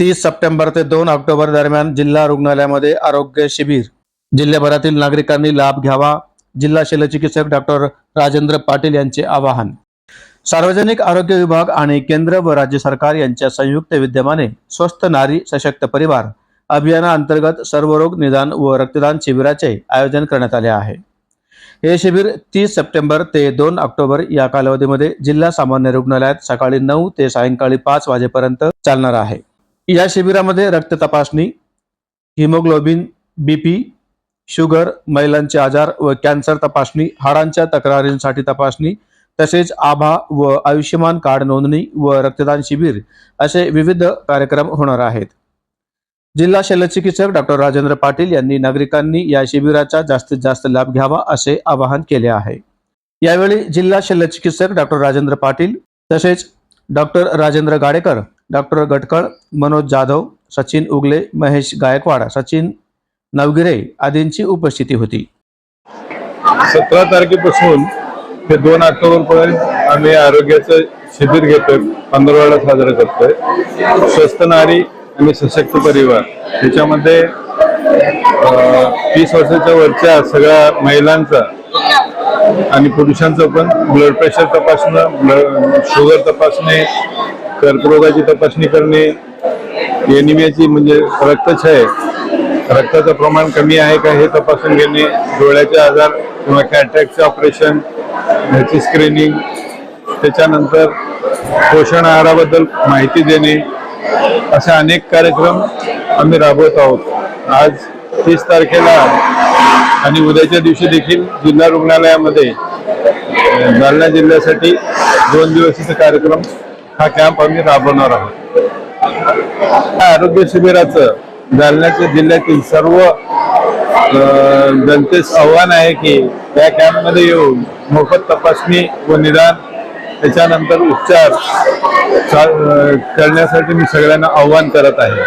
तीस सप्टेंबर ते दोन ऑक्टोबर दरम्यान जिल्हा रुग्णालयामध्ये आरोग्य शिबिर. जिल्ह्याभरातील नागरिकांनी लाभ घ्यावा जिल्हा शल्यचिकित्सक डॉक्टर राजेंद्र पाटील यांचे आवाहन. सार्वजनिक आरोग्य विभाग आणि केंद्र व राज्य सरकार यांच्या संयुक्त विद्यमाने स्वस्थ नारी सशक्त परिवार अभियानाअंतर्गत सर्वरोग निदान व रक्तदान शिबिराचे आयोजन करण्यात आले आहे. हे शिबिर तीस सप्टेंबर ते दोन ऑक्टोबर या कालावधीमध्ये जिल्हा सामान्य रुग्णालयात सकाळी नऊ ते सायंकाळी पाच वाजेपर्यंत चालणार आहे. या शिबिरामध्ये रक्त तपासणी हिमोग्लोबिन बीपी शुगर महिलांचे आजार व कॅन्सर तपासणी हाडांच्या तक्रारींसाठी तपासणी तसेच आभा व आयुष्यमान कार्ड नोंदणी व रक्तदान शिबिर असे विविध कार्यक्रम होणार आहेत. जिल्हा शल्यचिकित्सक डॉक्टर राजेंद्र पाटील यांनी नागरिकांनी या शिबिराचा जास्तीत जास्त लाभ घ्यावा असे आवाहन केले आहे. यावेळी जिल्हा शल्यचिकित्सक डॉक्टर राजेंद्र पाटील तसेच डॉक्टर राजेंद्र गाडेकर डॉक्टर गटकळ मनोज जाधव सचिन उगले महेश गायकवाड सचिन नवगिरे आदींची उपस्थिती होती. सतरा तारखेपासून ते दोन ऑक्टोबरपर्यंत आम्ही आरोग्याचं शिबिर घेतोय पंधरवाडा साजरा करतोय. स्वस्थ नारी आणि सशक्त परिवार. त्याच्यामध्ये तीस वर्षाच्या वरच्या सगळ्या महिलांचा आणि पुरुषांचं पण ब्लड प्रेशर तपासणं ब्लड शुगर तपासणे कर्करोगाची तपासणी करणे एनिमियाची म्हणजे रक्तक्षय रक्ताचं प्रमाण कमी आहे का हे तपासून घेणे डोळ्याचे आजार किंवा कॅटॅक्टचे ऑपरेशन ह्याची स्क्रीनिंग त्याच्यानंतर पोषण आहाराबद्दल माहिती देणे असे अनेक कार्यक्रम आम्ही राबवत आहोत. आज तीस तारखेला आणि उद्याच्या दिवशी देखील जिल्हा रुग्णालयामध्ये जालना जिल्ह्यासाठी दोन दिवसाचा कार्यक्रम हा कॅम्प आम्ही राबवणार आहोत. आरोग्य शिबिराचं जालन्याच्या जिल्ह्यातील सर्व जनतेच जनतेस आव्हान आहे की या कॅम्पमध्ये येऊन मोफत तपासणी व निदान त्याच्यानंतर उपचार करण्यासाठी मी सगळ्यांना आव्हान करत आहे.